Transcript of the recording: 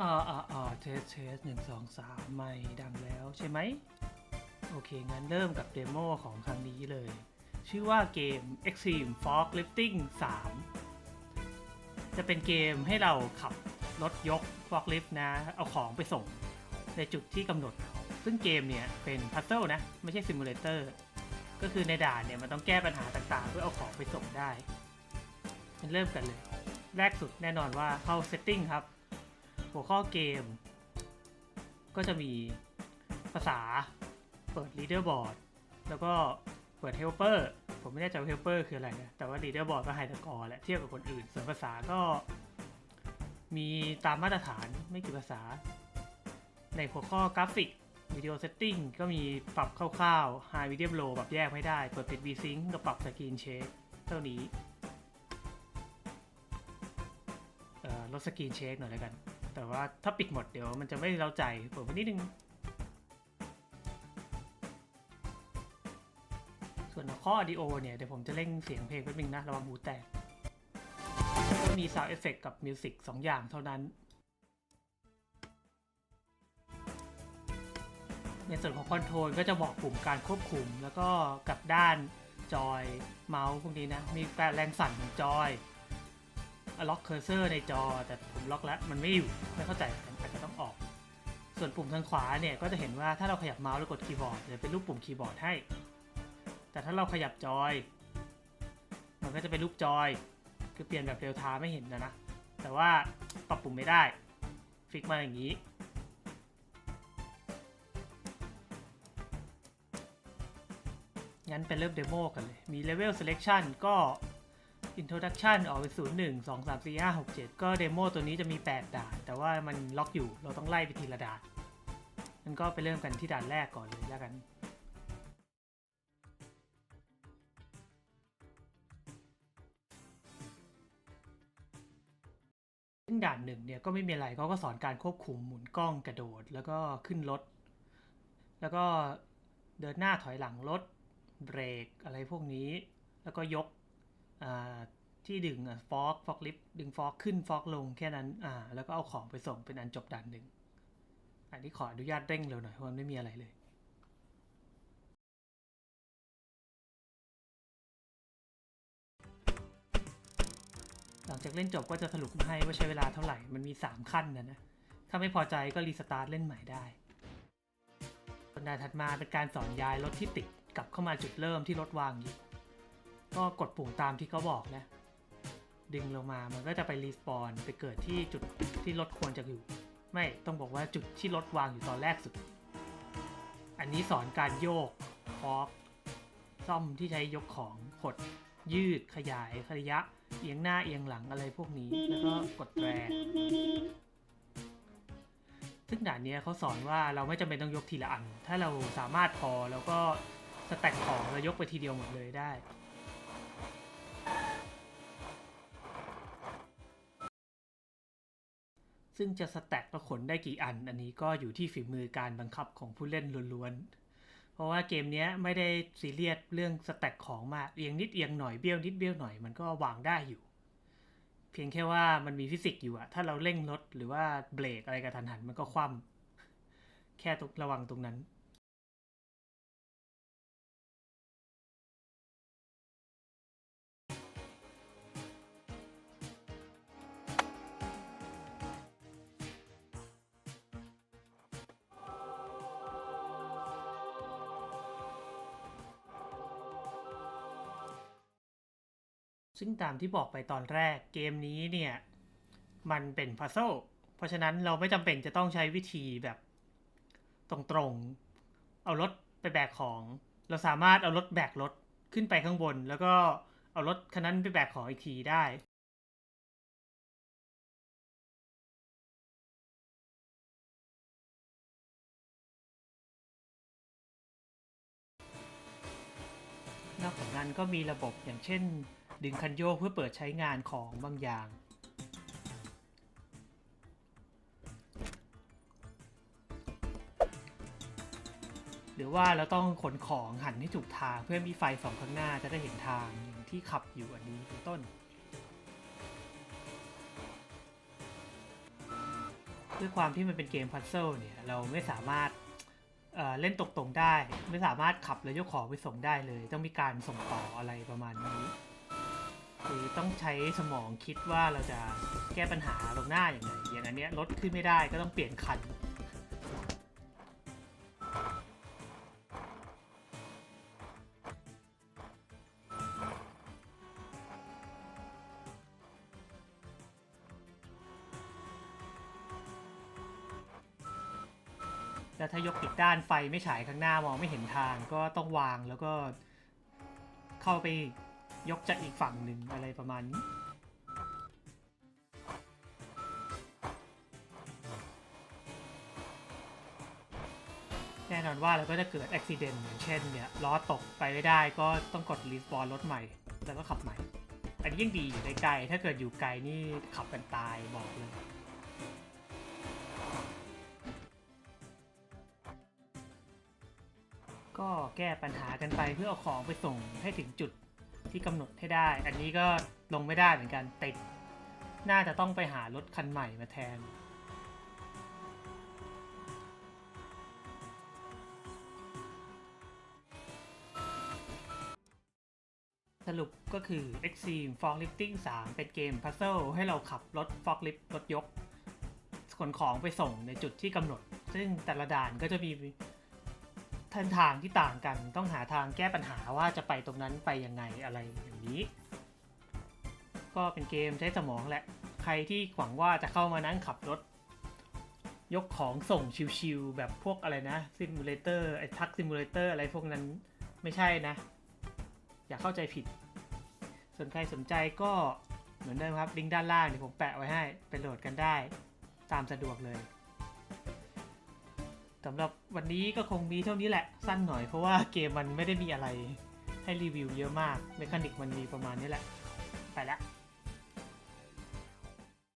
อ่าอ่าอ่าเทสเทสหนึ่งสองสามไม่ดังแล้วใช่ไหม โอเค งั้นเริ่มกับเดโมของครั้งนี้เลย ชื่อว่าเกม Extreme Fork Lifting 3 จะเป็นเกมให้เราขับรถยก forklift นะ เอาของไปส่งในจุดที่กำหนด ซึ่งเกมเนี่ยเป็นพัซเซิลนะ ไม่ใช่ซิมูเลเตอร์ ก็คือในด่านเนี่ยมันต้องแก้ปัญหาต่างๆ เพื่อเอาของไปส่งได้งั้นเริ่มกันเลย แรกสุดแน่นอนว่าเข้า Setting ครับ หัวข้อเกม ก็จะมีภาษาเปิด leaderboard แล้วก็เปิด helper ผมไม่แน่ใจว่า helper คืออะไรนะ แต่ว่า leaderboard ก็ไฮสกอร์แหละเทียบกับคนอื่น ส่วนภาษาก็มีตามมาตรฐานไม่กี่ภาษา ในหัวข้อกราฟิกวิดีโอเซตติ้งก็มีปรับคร่าวๆ high medium low ปรับแยกไม่ได้ เปิดปิด v-sync กับปรับสกรีนเชคเท่านี้ลดสกรีนเชคหน่อยแล้วกัน แต่ว่าถ้าปิดหมดเดี๋ยวมันจะไม่เร้าใจเปิดไปนิดนึง ส่วนข้อ audio เนี่ย เดี๋ยวผมจะเร่งเสียงเพลงแป๊บนึงนะ ระวังหูแตกมี sound effect กับ music 2องอย่างเท่านั้น ในส่วนของคอนโทรลก็จะบอกปุ่มการควบคุม แล้วก็กับด้านจอยเมาส์พวกนี้นะ มีแปลแรงสั่นของจอย ล็อกเคอร์เซอร์ในจอ แต่ผมล็อกแล้วมันไม่อยู่ไม่เข้าใจอาจจะต้องออก ส่วนปุ่มทางขวาเนี่ยก็จะเห็นว่าถ้าเราขยับเมาส์แล้วกดคีย์บอร์ดจะเป็นรูปปุ่มคีย์บอร์ดให้ แต่ถ้าเราขยับจอย มันก็จะเป็นรูปจอย คือเปลี่ยนแบบเรียลไทม์ไม่เห็นนะนะ แต่ว่าปรับปุ่มไม่ได้ ฟิกมาอย่างนี้งั้นไปเริ่มเดโมกันเลย มี Level Selection ก็ Introduction ออกไป0 1 2 3 4 5 6 7 ก็เดโมตัวนี้จะมี 8 ด่าน แต่ว่ามันล็อกอยู่ เราต้องไล่ไปทีละด่านงั้นก็ไปเริ่มกันที่ด่านแรกก่อนเลยแล้วกันซึ่งด่านหนึ่งเนี่ยก็ไม่มีอะไรเขาก็สอนการควบคุมหมุนกล้องกระโดด แล้วก็ขึ้นรถ แล้วก็เดินหน้าถอยหลังรถเบรกอะไรพวกนี้ แล้วก็ยก ที่ดึงฟอกฟอกลิฟดึงฟอกขึ้นฟอกลงแค่นั้นอ่าแล้วก็เอาของไปส่งเป็นอันจบด่านหนึ่งอันนี้ขออนุญาตเร่งเร็วหน่อยเพราะมันไม่มีอะไรเลยหลังจากเล่นจบก็จะสรุปให้ว่าใช้เวลาเท่าไหร่ มันมี 3 ขั้นนะนะ ถ้าไม่พอใจก็รีสตาร์ทเล่นใหม่ได้ส่วนด่าถัดมาเป็นการสอนย้ายรถที่ติดกลับเข้ามาจุดเริ่มที่รถวางอยู่ ก็กดปุ่มตามที่เขาบอกนะ ดึงลงมามันก็จะไปรีสปอนไปเกิดที่จุดที่รถควรจะอยู่ ไม่ต้องบอกว่าจุดที่รถวางอยู่ตอนแรกสุด อันนี้สอนการโยกฟอกซ่อมที่ใช้ยกของหดยืดขยายระยะ เอียงหน้าเอียงหลังอะไรพวกนี้ แล้วก็กดแตรซึ่งด่านนี้เขาสอนว่าเราไม่จำเป็นต้องยกทีละอัน ถ้าเราสามารถพอแล้วก็สแต็กของเรายกไปทีเดียวหมดเลยได้ ซึ่งจะสแต็กและขนได้กี่อัน อันนี้ก็อยู่ที่ฝีมือการบังคับของผู้เล่นล้วนๆ เพราะว่าเกมนี้ไม่ได้ซีเรียสเรื่องสแต็กของมากเอียงนิดเอียงหน่อยเบี้ยวนิดเบี้ยวหน่อยมันก็วางได้อยู่ เพียงแค่ว่ามันมีฟิสิกส์อยู่อะถ้าเราเร่งรถหรือว่าเบรกอะไรกระทันหันมันก็คว่ำแค่ระวังตรงนั้น ซึ่งตามที่บอกไปตอนแรกเกมนี้เนี่ย มันเป็นพัซเซิลเพราะฉะนั้นเราไม่จำเป็นจะต้องใช้วิธีแบบตรงๆ เอารถไปแบกของ เราสามารถเอารถแบกรถขึ้นไปข้างบน แล้วก็เอารถคันนั้นไปแบกของอีกทีได้นอกจากนั้นก็มีระบบอย่างเช่น ดึงคันโยกเพื่อเปิดใช้งานของบางอย่าง หรือว่าเราต้องขนของหันให้ถูกทางเพื่อมีไฟสองข้างหน้าจะได้เห็นทางอย่างที่ขับอยู่อันนี้เป็นต้น ด้วยความที่มันเป็นเกมพัซเซิลเนี่ยเราไม่สามารถเเล่นตรงๆได้ ไม่สามารถขับแล้วยกของไปส่งได้เลย ต้องมีการส่งต่ออะไรประมาณนี้ คือต้องใช้สมองคิดว่าเราจะแก้ปัญหาตรงหน้าอย่างไรอย่างอันเนี้ยรถขึ้นไม่ได้ก็ต้องเปลี่ยนคันแล้วถ้ายกผิดด้านไฟไม่ฉายข้างหน้ามองไม่เห็นทางก็ต้องวางแล้วก็เข้าไป ยกจากอีกฝั่งหนึ่งอะไรประมาณนี้ แน่นอนว่าเราก็จะเกิดอุบิเหตุอย่างเช่นเนี่ยล้อตกไปไม่ได้ก็ต้องกดรีสปอนรถใหม่ แล้วก็ขับใหม่ อันนี้ยังดีอยู่ไกลๆถ้าเกิดอยู่ไกลนี่ขับกันตายบอกเลยก็แก้ปัญหากันไปเพื่อเอาของไปส่งให้ถึงจุด ที่กำหนดให้ได้ อันนี้ก็ลงไม่ได้เหมือนกันติด น่าจะต้องไปหารถคันใหม่มาแทน สรุปก็คือ Extreme Forklifting 3 เป็นเกมพัซเซิลให้เราขับรถ forklift รถยกขนของไปส่งในจุดที่กำหนด ซึ่งแต่ละด่านก็จะมี ทางทางที่ต่างกัน ต้องหาทางแก้ปัญหาว่าจะไปตรงนั้นไปยังไงอะไรอย่างนี้ ก็เป็นเกมใช้สมองแหละ ใครที่หวังว่าจะเข้ามานั่งขับรถ ยกของส่งชิวๆแบบพวกอะไรนะซิมูเลเตอร์ไอ้ทักซิมูเลเตอร์อะไรพวกนั้นไม่ใช่นะ อย่าเข้าใจผิด ส่วนใครสนใจก็เหมือนเดิมครับลิงก์ด้านล่างเดี๋ยวผมแปะไว้ให้ไปโหลดกันได้ ตามสะดวกเลย สำหรับวันนี้ก็คงมีเท่านี้แหละ สั้นหน่อยเพราะว่าเกมมันไม่ได้มีอะไรให้รีวิวเยอะมาก เมคานิกมันมีประมาณนี้แหละ ไปละ